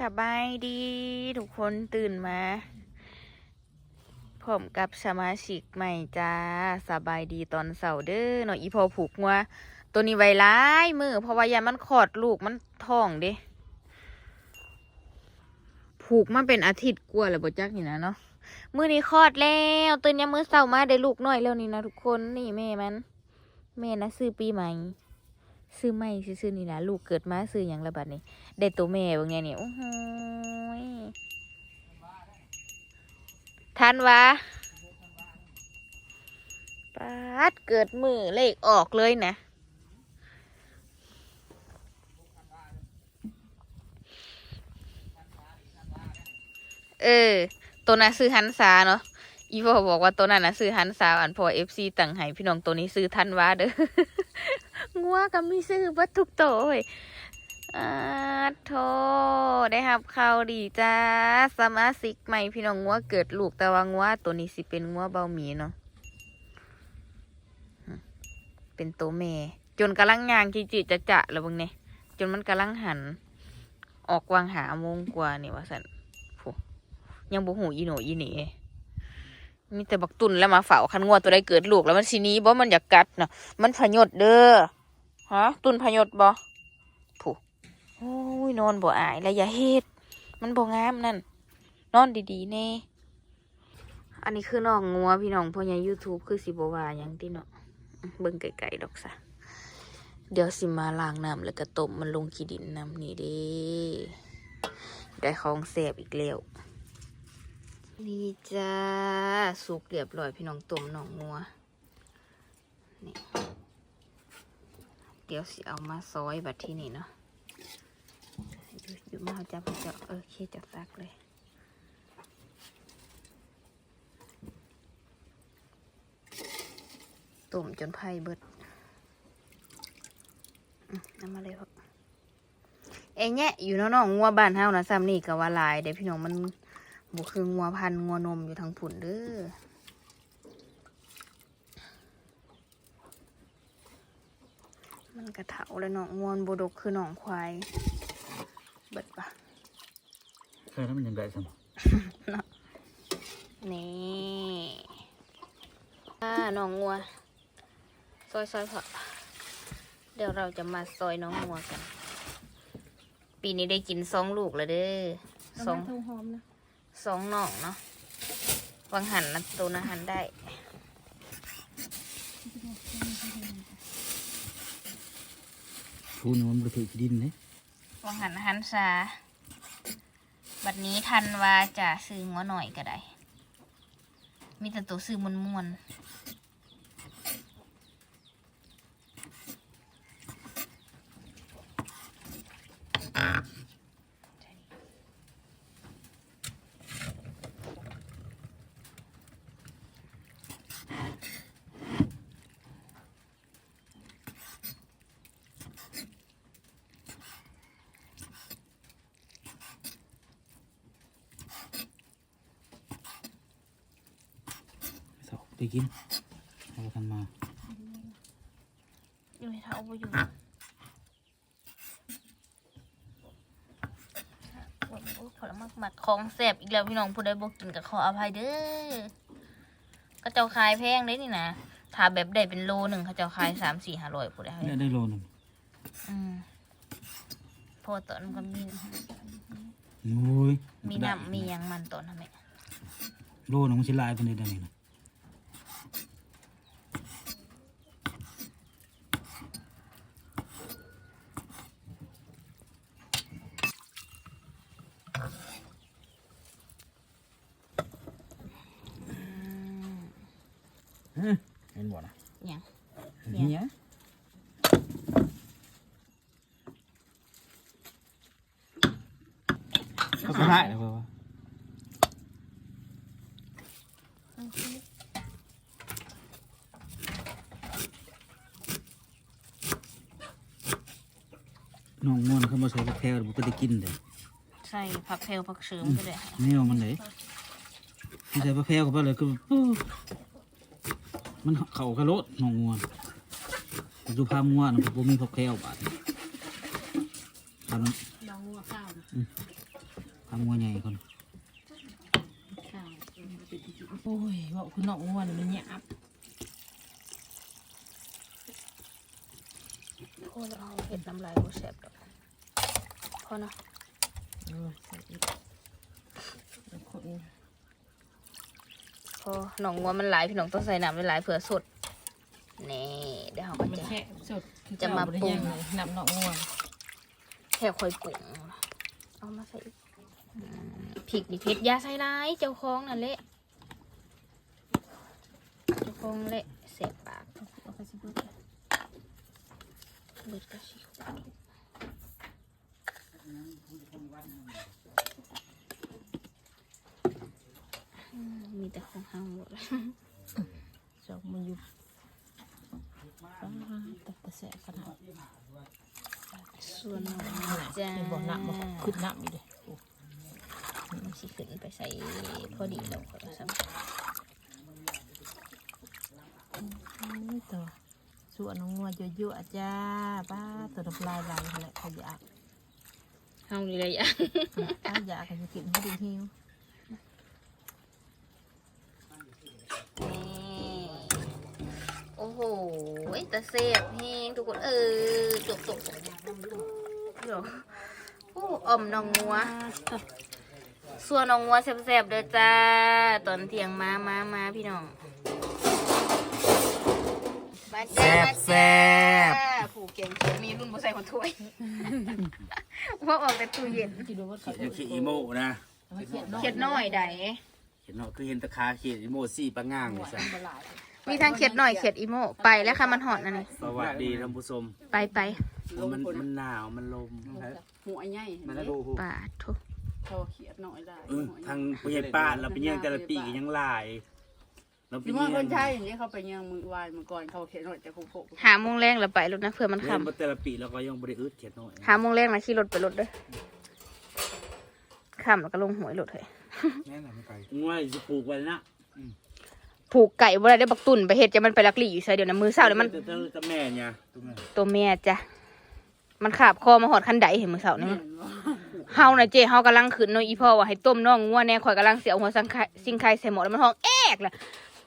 สบายดีทุกคนตื่นมาผมกับสมาชิกใหม่จ้าสบายดีตอนเสาร์เด้อเนาะอีพอผูกงัวตัวนี้ไวร้ายมือเพราะว่ายามันขอดลูกมันท้องเด้ผูกมาเป็นอาทิตย์กว่าแล้วบ่จักนี่นะเนาะมือนี้คลอดแล้วตื่นยามมือเสาร์มาได้ลูกน้อยแล้วนี่นะทุกคนนี่แม่มันแม่นะซื้อปีใหม่ ซื้อไม่ซื้อนี่นะลูกเกิดมาซื้ออย่างระบัดนี้ได้ตัวแม่บางไงนี่โอ้โหทันวะปัดเกิดมือเลขออกเลยนะเออ ตัวนั้นซื้อหันซาเนาะอีพ่อบอกว่าตัวนั้นนะซื้อหันซาอันพอเอฟซีต่างให้พี่น้องตัวนี้ซื้อทันวาเด้อ งัวก็มีซื้อวัตทุกโตยอาโทได้ครับข่าวดีจ้าสมาชิกใหม่พี่น้องงัวเกิดลูกแต่ว่างัวตัวนี้สิเป็นงัวเบาหมีเนาะเป็นตัวแม่ จนกำลังยางจีจีจะจะแล้วบางเนี่ยจนมันกำลังหัน ออกวางหาโมงกว่านี่ว่าสันยังบ่หูอีโหนอีหนี มีแต่บักตุนแล้วมาเฝ้าคันงัวตัวใดเกิดลูกแล้วมันสิหนี้บ่มันอยากกัดเนาะมันพยศเด้อฮะตุนพยศบ่โอ้ยนอนบ่อายแล้วอย่าเฮ็ดมันบ่งามนั่น นอนดีๆแน่อันนี้คือน้องงัวพี่น้องพ่อใหญ่ YouTube คือสิบว่าหยังติเนาะเบิ่งไกลๆดอกซะเดี๋ยวสิมาล้างน้ำแล้วก็ต้มมันลงขี้ดินน้ำนี่ด้ได้ของแซ่บอีกแล้ว นี่จ้าสุกเรียบร้อยพี่น้องต้มน้องงัวนี่เดี๋ยวสิเอามาซอยบัดที่นี่เนาะอยู่อยู่มาจับจับเออเคจับซักเลยตุ่มจนไพ่เบิดน้ำมาเลยพอเอ้ยเนี่ยอยู่น้องงัวบ้านเฮานะซ้ำนี่ก็ว่าลายเด้พี่น้องมัน บุคืองัวพันธุ์งัวนมอยู่ทางผุ่นเด้อมันกระเถาแล้วเนาะงวนบดกคือหนองควาย เบิดปะใช่แล้วมันยังไงสมนี่อ่าน้องงัว ซอยซอยพอเดี๋ยวเราจะมาซอยน้องงัวกัน ปีนี้ได้กินสองลูกแล้วเด้อสองทงหอมนะ สองน่องเนาะวังหันนะตัวนะหันได้ฟูนมันบริถือดินเลยวังหันหันซาบัดนี้ทันว่าจะซื้องัวหน่อยก็ได้ มีแต่ตัวซื้อมวนมวน ไปกินเอากันมาอยู่ในเท้าบ่อยู่โอ้ยโอ้ยผลไม้หมักของแสบอีกแล้วพี่น้องผู้ใดบอกกินก็ขออภัยเด้อก็เจ้าขายแพงเด้นี่นะถ้าแบบได้เป็นโลหนึ่งเขาเจ้าขายสามสี่ห้าร้อยผู้ใดเนี่ยได้โลหนึงอืมเพราะว่าตอนมันก็มีโอ้ยมีน้ำมีหยังมันตอนนั้นแหละโลหนึงมันชิลายเป็นได้นี่นะอืม เห็นบ่นะหยังเฮียก็ก็ได้แล้วเปล่าวะน้องม่วนเขามาใส่กระเพราบุก็ได้กินเลย ใส่ผักเพลผักเสริมก็ได้แนวมันเลยมันใส่กระเพราเข้าไปเลยก็ปุ๊บมันเข่ากระโลดน้องม่วนดูภาพม่วนมันบ่มีกระเพราบาดทำลองหัวข้าวนะพเอางัวใหญ่ก่อนโอ้ยว่าคุณน้องอ้วนมันหยาบโอ้เราเห็ดน้ำลายบ่แซ่บดอกพอเนาะ พอหนองงัวมันหลายพี่น้องต้องใส่น้ำหลายๆเผื่อสดนี่เดี๋ยวเราก็มันจะแค่สดคือจะมาเก่บ่ได้ปรุงยังเลยน้ำน้องอ้วนแค่ค่อยปรุงเอามาใส่อีกอืมพริกนี่เผ็ดอยาใส่ร้ายเจ้าของนั่นแหละเจ้าของแหละเสียบปากเอาไปสิเบิดเบิดกระชิว มมีแต่ของห้างหมดจอกมันอยู่ป้าแต่กระแสขนาดส่วนหนึ่งขนาจ้าเป็นบ่อน้ำบ่ขึ้นน้ำอยู่เลยโอ้มันสิขึ้นไปใส่พอดีแล้วก็สำยตัวส่วนน้องงัวเยอะๆจ้าป้าตัวน้ำลายไหลแหละขยะ เฮานี่เลยอะป้าอยากจะกินให้ดีหิวโอ้โหแตะเสียบแห้งทุกคนเออจบจบจบเดี๋ยวโอ้อ่อมน้องงัวส่วนน้องงัวแซ่บๆเด้อจ้า ตอนเที่ยงมามามาพี่น้องมาจ้ามาจ้าผูกเก่งเขียวมีรุ่นบ่ใส่คนถ้วย ว่าออกแต่ตู้เย็นกินดูว่าเขาเขียนอีโมนะเอาเขียนน้อยเขียดน้อยใดเขียนเนาะคือเห็นตะคาเขียนอีโมสี่ปะง่างเลยสับหลายมีทั้งเขียดน้อยเขียดอีโมไปแล้วค่ะมันหอนอันนี้สวัสดีท่านผู้ชมไปไปมันมันหนาวมันลมหัวใหญ่เห็นมันไหมดูปาดทุพอเขียดหน่อยได้เออทางผู้ใหญ่ป้านเราไปเยี่ยงแต่ละปีก็ยังหลาย เราไปพี่เยี่ว่ายคนงใช่อย่างนี้เขาไปยังมือวายมือก่อนเขาเขียดหน่อยแต่โคกหาโมงแรงแล้วไปรถนะเพื่อมันเยี่ยงคำแต่ละปีเราก็ยังบริอึดเขียนน้อยหาโมงแรงนะขี่รถไปรถเด้วยค่ำแล้วก็ลงหวยรถเลยแม่นไม่ไกลง่วยจะปลูกไว้นะผูกไก่บ่ได้ได้บักตุ่นไปเฮ็ดจะมันไปลักลี่อยู่ใส่เดี๋ยวนะมือเศร้าเดี๋ยวมัน จะจะแม่เนี่ยตรงนั้นตัวแม่จ้ะ มันขาบคอมาหอดคันไดเห็นมือเศร้านี่ๆมันเห็นบ่เฮาน่ะเจ้เฮากำลังขึ้นเนาะอีพ่อว่าให้ต้มน้องงัวแน่ข่อยกำลังเสียหัวสังไข่สิงไข่ใส่หม้อแล้วมันห้องแอกล่ะ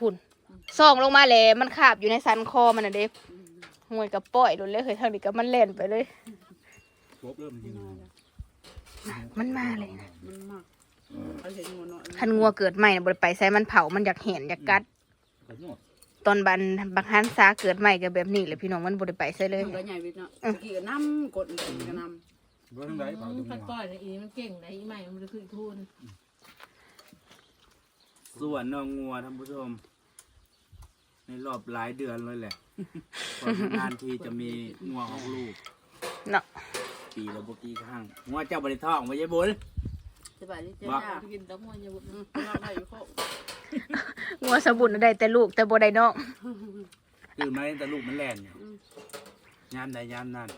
พุ่นส่องลงมาเลยมันขาบอยู่ในสันคอมันน่ะเด้ห่วยกับป้อยโดนเลยเคยทางนี้ก็มันเล่นไปเลย ครบเริ่มจริงมันมาเลยมันมากเขาเห็นงัวหน่อยคันงัวเกิดใหม่น่ะบ่ได้ไปใส่มันเผามันอยากเห็นอยากกัดก็ยอดตอนบันบักฮันซาเกิดใหม่ก็แบบนี้แหละพี่น้องมันบ่ได้ไปใส่เลย มันก็ใหญ่วิทย์เนาะตะกี้ก็น้ำกดกันก็น้ว่าทั้งใดเผาตรงพันี้ดก้อยในอีมันเก่งในอีใหม่มันจะขึ้นทุน ส่วนน้องงัวท่านผู้ชม ในรอบหลายเดือนเลยแหละ พอนานทีจะมีงัวออกลูก เนาะปีละบกี่ครั้งงัวเจ้าบริท้องไม่ใช่บุญำสบายดีเจ้าว่าจ้ากินดอกมันอยู่อืมเราได้อยู่โคกงัวสะบุญน่ะได้แต่ลูกแต่บ่ได้น้องตื่นมาแต่ลูกมันแล่นอยู่ยามใดยามนั้น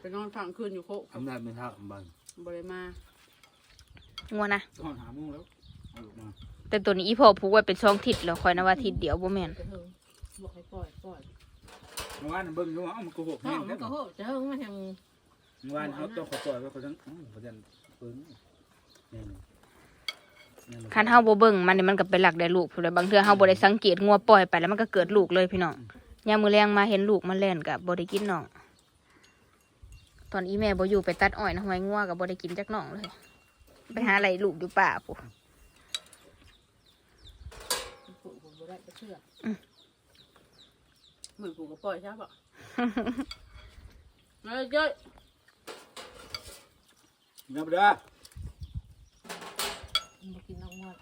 ไปนอนฝังคืนอยู่โคกทำได้ไม่เท่าบังบริมางัวนะทอดหาโมุ้งแล้วเอาลูกมา แต่ตัวนี้อีพ่อผูกไว้เป็นช่องทิศแล้วคอยนะว่าทิศเดียวบ่แม่นกระเทิงบอกให้ปล่อยปล่อยเมื่อวานเบิ่งดูว่าเอ้ามันโกหกห้แห้องงมัได้นก็บ่โหจะเฮิงมาทางเมื่อวานเขาต้องขอปล่อยไว้เขาจังเอ้าเขาจังเพิ่งนี่นี่นี่คันเฮาบ่เบิ่งมันนี่มันก็เป็นหลักได้ลูกพุ่นแหละบางเทื่อเฮาบ่ได้สังเกตงัวปล่อยไปแล้วมันก็เกิดลูกเลยพี่น้องยามมื้อแลงมาเห็นลูกมันแล่นก็บ่ได้กินน้องตอนอีแม่บ่อยู่ไปตัดอ้อยนะหวยงัวก็บ่ได้กินจักน้องเลย ไปหาอะไรลูกอยู่ป่าปุ๊ ปลูก บ่ได้จะเชื่อเหมือนกูก็ปล่อยใช่ปะเฮ้ยเจ้ยนับเด้อมากินน้องว่า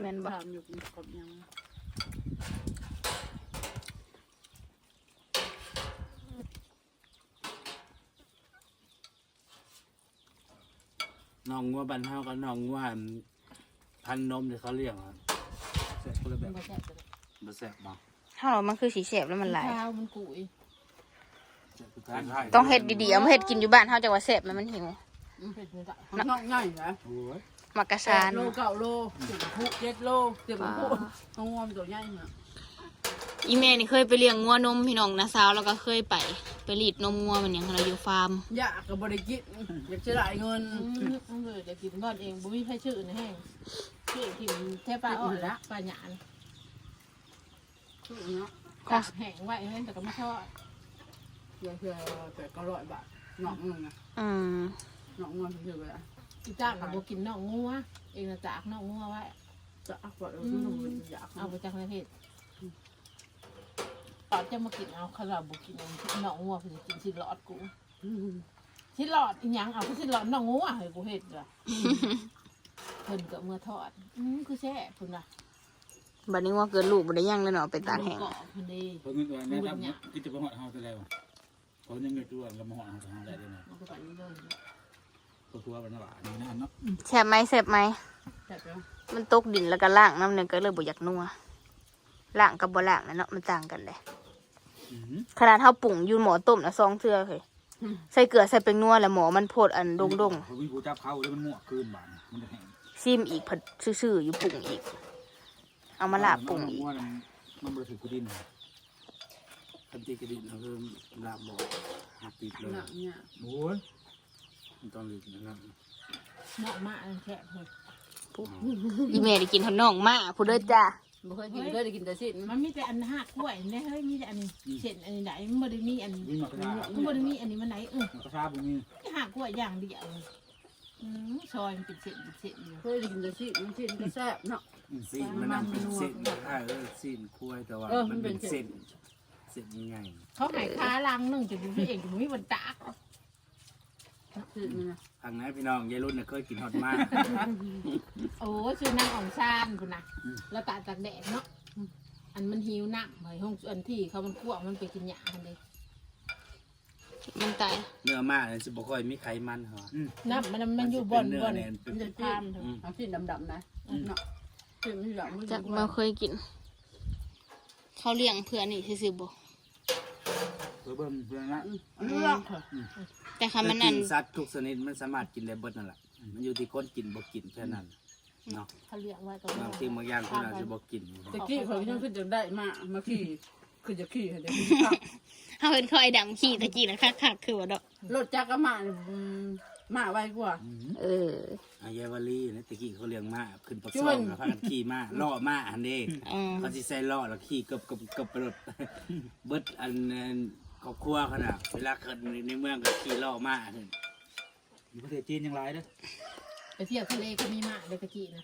แม่นบ่ถามอยู่กินกบยังน้องงัวบันเฮากับน้องงัวพันนมที่เขาเลี้ยงอะเสร็จคนละแบมันบบ่แซ่บเลยบ่แซ่บบ่เฮามันคือสีแสบแล้วมันหลายข้าวมันกุยเสร็จสุดท้ายต้องเฮ็ดดีๆเอามาเฮ็ดกินอยู่บ้านเฮาจังว่าแสบมันมันหิวเผ็ดมันจะน้องง่ายเหรอโอ้ยมักกะแปซาดนโลเก้าโลสิบหกเจ็ดโลสิบหกต้องงอมตัวใหญ่เนี่ยอีแม่นี่เคยไปเลี้ยงงัวนมพี่น้องนะสาวแล้วก็เคยไปไปรีดนมงัวมันอย่างเราอยู่ฟาร์ม อยากกับบริกิตอยากจะได้เงิน อืมเอาเลยเดี๋ยวกินก่อนเองบ่มีใครชื่อนะแห้ง ชื่อกินแทบปลาอ่อนละปลาหยานชื่อเนาะตากแห้งไว้เฮ้ยแต่ก็ไม่ทอดเพื่อเพื่อแปดเก้าร้อยบาทหนอกนึงนะอืมหนอกเงินเพื่อไปละอีจ้างกับบกินนองงัวเองนะจากนองงัวไว้จะอักบอดเอาที่หนูอยากเอาเอาไปจากในเพจตอนจะมากินเอาขาวบุกินเอานองงัวคือกินสิหลอดกูสิหลอดอีหยังเอาคือสิหลอดนองงัวให้กูเห็ดเหรอ เพิ่นก็เมื่อทอด อืมคือแซ่บพุ่นน่ะบัดนี้ว่าเกิดลูกบ่ได้ยังเลยเนาะไปตากแห้งเกาะพุ่นดีเพราะเงินตัวนี้ครับกินจะไปหอดเฮาไปแล้วเพราะยังเงินตัวเรามาหอดเฮาจะหาได้เลยนะมันก็ไปเรื่อยเพราะตัวเป็นหวานนี่นะเนาะแซ่บไหมแซ่บไหมแต่เดี๋ยวมันตกดินแล้วก็ล่างน้ำเนี่ยก็เลยบ่อยากนัวล่างกับบ่ล่างนะเนาะมันต่างกันเลยอืมขนาดเท่าปุ่งอยูนหมอต้มนะซองเทื่อเคยใส่เกลือใส่เป็นนัวแล้วหมอมันโพดอันดงดงเพราะวิ่งกูจับเขาแล้วมันมั่วคืนบานมันจะแห้งๆ ซิมอีกผัดซื่อๆอยู่ปุ่งอีก เอามาลาบปุ่งอีกมันมันบริสุทธิ์กูดินคันตีกระดิ่งเราเริ่มลาบบอกหักติดเลยหนักเนี่ยโอ้ยมันต้องรีบนะครับๆเหมาะมากอันแค่เพิ่นอีเมได้กินทนน่องมาผู้เด้อจ้าบ่เคยกินเคยได้กินแต่สิ้นมันมีแต่อันหักกล้วยเนี่ยเฮ้ยมีแต่อันนี้เส้นอันนี้ไหนมันบ่ได้มีอันวิ่งมากระดาษมันบ่ได้มีอันนี้มันไหนเออกระซาบุมีหักกล้วยอย่างเดียว อืมซอยมันเป็นเส้นเป็นเส้นอยู่ เคยได้กินแต่สิ้นมันสิ้นก็แซ่บเนาะซีนมันนั่งเป็นเส้นอ่าเออซีนคุ้ยแต่ว่าเออมัมันนเป็เป็นนเส้นเส้นยังไงเขาหายค้าลังหนึ่งจะดูตัวเองจะมีบนตากสิ้นมันนะทางไหนพี่น้องยายรุ่นน่ะเคยกินฮอตมาก โอ้ยชื่อนางอ่องซานคุณนะแล้วตากตากแดดเนาะอันมันหิวน้ำหอยห้องอันที่เขามันคั่วมันไปกินหญ้ากันเลย มันตายเนื้อมากเลยสิบ่ค่อยมีไขมันเหรอน้ำมันมันอยู่บนบนมันจะเป็นเนื้อแน่นมันจะพามเถอะเอาสิ้นดำๆนะเนาะสิ้นมันดำมันจากมาเคยกิน เขาเลี้ยงเพื่อนนี่ซื่อๆบ่เพื่อเบิ่มเพื่อนละเรื่องเถอะแต่ค่ะมันกินั่นนสัตว์ทุกชนิดมันสามารถกินได้เบิดนั่นแหละมันอยู่ที่คนกินบ่กินแค่นั้นเนาะเขาเลี้ยงไว้ก็บางสิ่งบางอย่างคนอาจจะบ่กินตะกี้เขายังขึ้นจะได้มามาขี่ คือจะขี่ให้ได้เขาเห็นเขาไอ้ดำขี่ตะกี้นะคักๆคือว่าดอกรถจักรก็มามาไวกว่า เอออายาวาลีนะตะกี้เขาเลี้ยงม้าขึ้นปักจุ้ซ่อนงแล้วพากันขี่ม้าล่อม้าอันนี้อืมเขาสิใส่ล่อแล้วขี่กับกับกับไปรถเบิดอันนั้นครอบครัวเขาน่ะเวลาเกิดในเมืองก็ขี่ล่อม้าขึ้นอยู่ประเทศจีนยังไรเด้อไปเที่ยวทะเลก็มีมากเลยตะกี้นะ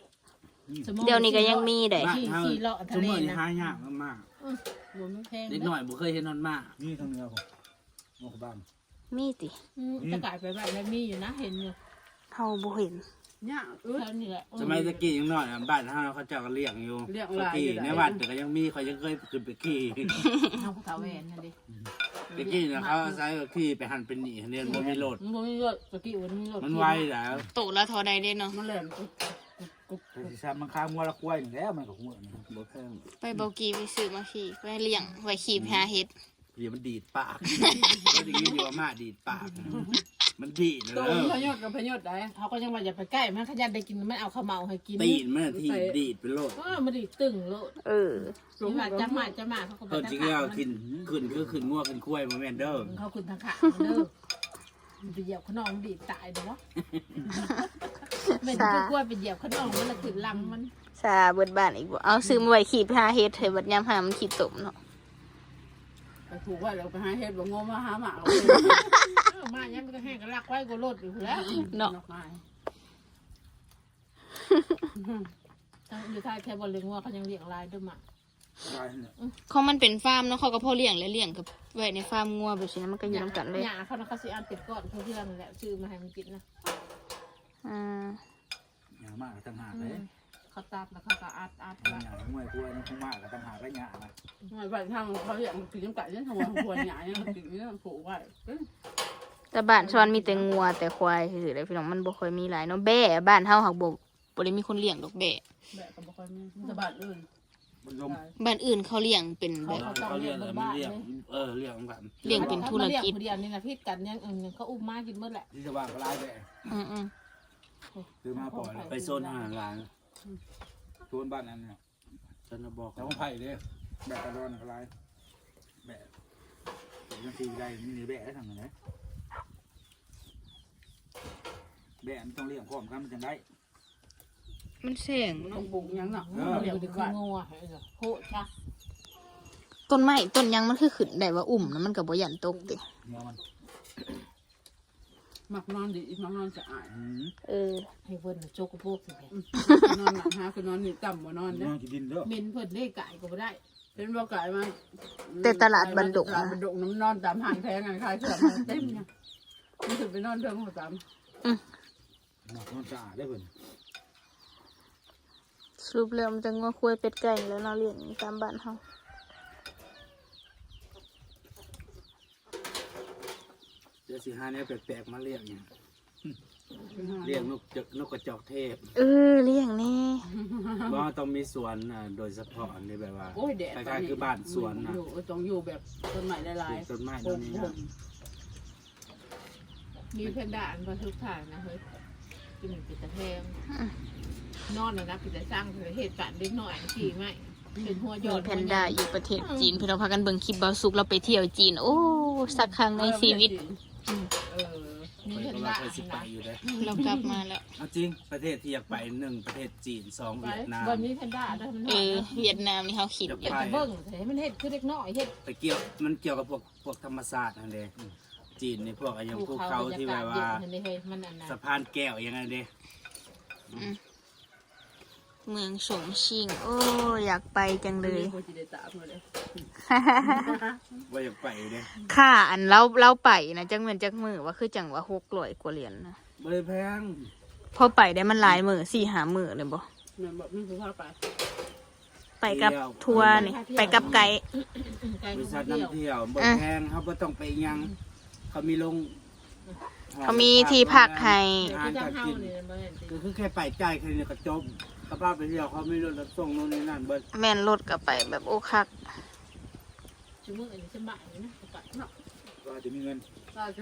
สมมุติเดี๋ยวนี้ก็ยังมีได้ขี่ขี่เลาะทะสมเลมตินะหายากมาก บ่มีแพงเด็กน้อยบ่เคยเห็นนอนม้าๆนี่ทางเหนือผมโมกบ้านมีติอืมจะกลายไปแบบนั้นมีอยู่นะเห็นอยู่เฮาบ่เห็นเนี่ยเออเท่านี้แหละสมัยตะกี้ยังน้อยอะบ้านเฮาเขาเจ้าก็เลี้ยงอยู่เลี้ยงหลายขี่อยู่ได้ในวัดแต่ก็ยังมีเขายังเคยขึ้นไปขี่เอาภูเขาแหวนนั่นดิตะกี้นะเขาใช้ขี่ไปหันเป็นหนีเรียนบ่มีรถมันบ่มีรถตะกี้มันมีรถมันไวแล้ว โตแล้วเทอใดเด้เนาะมันแหลมกุ๊บกุ๊บแต่ สิซ้ำมันข้ามวัวละควายนี่แหล้วมันก็หัวนี่บ่แพงไปเบากีไปซื้อมาขี่ไปเลี้ยงไว้ขี่ไปหาเห็ดเดี๋ยวมันดีดปากก็ได้ยินอยู่ว่าม้าดีดปาก มันดีดเลตัวยพยศกับพยศได้เขาก็ยังว่าอย่าไปใกล้มันขยันได้กินมันเอาข้าวเมาให้กินตีนมันนะที่ดีดไปโลดเออมันดิตึงโลดเออนี่ว่าจะมาจะมาเขาก็ต้นจิงเอาขึ้นขึ้นคือขึ้นงัวขึ้นคุ้ยมาแม่นเด้อเขาขึ้นทางขาเด้อมันไปเหยียบขนองดีตายเด้อ เนาะเป็นคือกล้วยไปเหยียบขนองมันละขึ้นลำมันซาเบิดบ้านอีกบ่เอาซื้อมาไว้ขี่ไปหาเห็ดเถอะบัดยามหามันขี่ตมเนาะไปถูกว่าเราไปหาเห็ดบ่งมมาหาหมาเออมาเนี่ยมันก็แห้งก็รักไว้ก็โลดอยู่แล้วเนาะอยู่ท้ายแค่บอลเลี้ยงวัวเขายังเลี้ยงลายด้วยมาควายเนี่ยของมันเป็นฟาร์มเนาะเขาก็พอเลี้ยงและเลี้ยงกับไว้ในฟาร์มงัวแบบนี้มันก็อยู่นํกันเลยหยาเขาเขาสิอันติดก้อนเขาเพื่อนแหละซื้อมาให้มันกินนะ อ่าหยามากก็ตั้งหากเลยเขาตัดแล้วเขาก็อัดอัดหยาห้วยควายนี่คงมากก็ตั้งหากก็หยานะไม่ไปทางเขาอยากกินน้ำไก่เนี่ยทางวันควรหยาเนี่ยกินเนี่ยผูกไว้แต่บ้านชอนมีแต่งัวแต่ควายคือได้พี่น้องมันบ่ค่อยมีหลายเนาะแบ่บ้านเฮาหักบ่บ่ได้มีคนเลี้ยงดอกแบ่แบบกับบ่ค่อยมีสบายอื่นมันลมบ้านอื่นเขาเลี้ยงเป็นแบบเขาเรียกอะไรมันเรียกเออเรียกแบบเลี้ยงเป็นธุรกิจเดียวนี่นะพิษกันยังเออเขาอุ้มมากินเมื่อแหละที่จะว่างก็ไล่ไปอืมอืม คือมาปล่อยแล้วไปโซนอาหารร้านชวนบ้านนั้นเนี่ยฉันจะบอกแต่ว่าไผ่เลยแบะกระดอนอะไรแบะผมยังตีได้มีแบะได้ทางไหนแบะมันต้องเลี้ยงพร้อมกันมันจะได้มันเสียงต้องปลูกหยังเนาะเออเดี๋ยวคืองัวให้เหรอโหจ้ะต้นไม้ต้นหยังมันคือขึ้นได้ว่าอุ่มนะมันก็บ่ยันตกติเนื้อมัน มักนอนดีมักนอนสะอาดอืมเออ ให้เพิ่นน่ะโจกกระโปกสิแม่นอนหนักหาคือนอนนี่ต่ำบ่นอนนเด้อนกินดินเด้อเมนเพิ่นได้ไก่ก็บ่ได้เป็นบ่กายมาแต่ตลาดบันดุงตลาดบันดุงน้ำนอนตามห้างแพงกันขายเครื่องมาเต็มเนี่ยมันถึงไปนอนเรื่องของตามนอนนอนสะอาดได้เพิ่นสรุปแล้วมันจะงัวคุยเป็ดไก่แล้วเนาะเลี้ยงตามบ้านเฮา ดี๋ยวสิหาแนวแปลกๆมาเลี้ยงเนี่ยเลี้ยงนกจอกนกกระจอกเทศเออเลี้ยงแน่เพราะว่าต้องมีสวนอะโดยเฉพาะนี่แบบว่าโอ้ยแดดคล้ายๆคือบ้านสวนนะอยู่ต้องอยู่แบบต้นไม้หปลาลูยกต้นไม้ๆต้นนี้นะมีแพนด้าอันบ่ทุกทางนะเฮ้ยกินปิดตะแพงนอนน่ะนะปิดตะสร้างเหตุการณ์เด็กน้อยขี่ไหมเป็นหัวหยมีอดแพนด้าอยู่ประเทศจีนพี่น้องพากันเบิ่งคลิปเบาสุกเราไปเที่ยวจีน โอ้ สักครั้งในชีวิต เออไปแพนก็ด้าว่าเคยสิไปอยู่เลยเรากลับมาแล้ว เอาจริงประเทศที่อยากไปหนึ่งประเทศจีนสองเวียดนามวันนี้แพนด้าได้มันเออ เวียดนามนี่เขาคิดอยู่อยากจะเบิ่งแต่ให้มันเฮ็ดคือเด็กน้อยเฮ็ดไปเกี่ยวมันเกี่ยวกับพวกพวกธรรมศาสตร์นั่นเองจีนในพวกอะไรอย่างภูเขาที่แบบว่าสะพานแก้วยังไงเด้ เมืองสงชิง โอ้ อยากไปจังเลยโคจิเดตามมาเลยว่าอยากไปเด้ค่าอันเราเราไปนะจังเงินจักมือว่าคือจังว่าหกร้อยกว่าเหรียญนะบริแพงพอไปได้มันหลายมือสี่หามือเลยบ่แม่บอกนี่คือพาไปไปกับทัวร์นี่ไปกับไกด์ไก่บริษัทเที่ยวนำเที่ยวบริแพงเขาบ่ต้องไปยัง เขามีลงเขามีที่พักให้เดี๋ยวอาหารจะการเฮากินนี่บ่เห็นติก็คือแค่ไปจ่ายแค่นี้ก็จบ กระเป๋าไปเที่ยวเขามีรถรับส่งโน่นนี่นั่นเบิดแม่นรถก็ไปแบบโอ้คักชั่วโมงอันนี้สบายนะไปเนาะก็จะมีเงิน เราจะ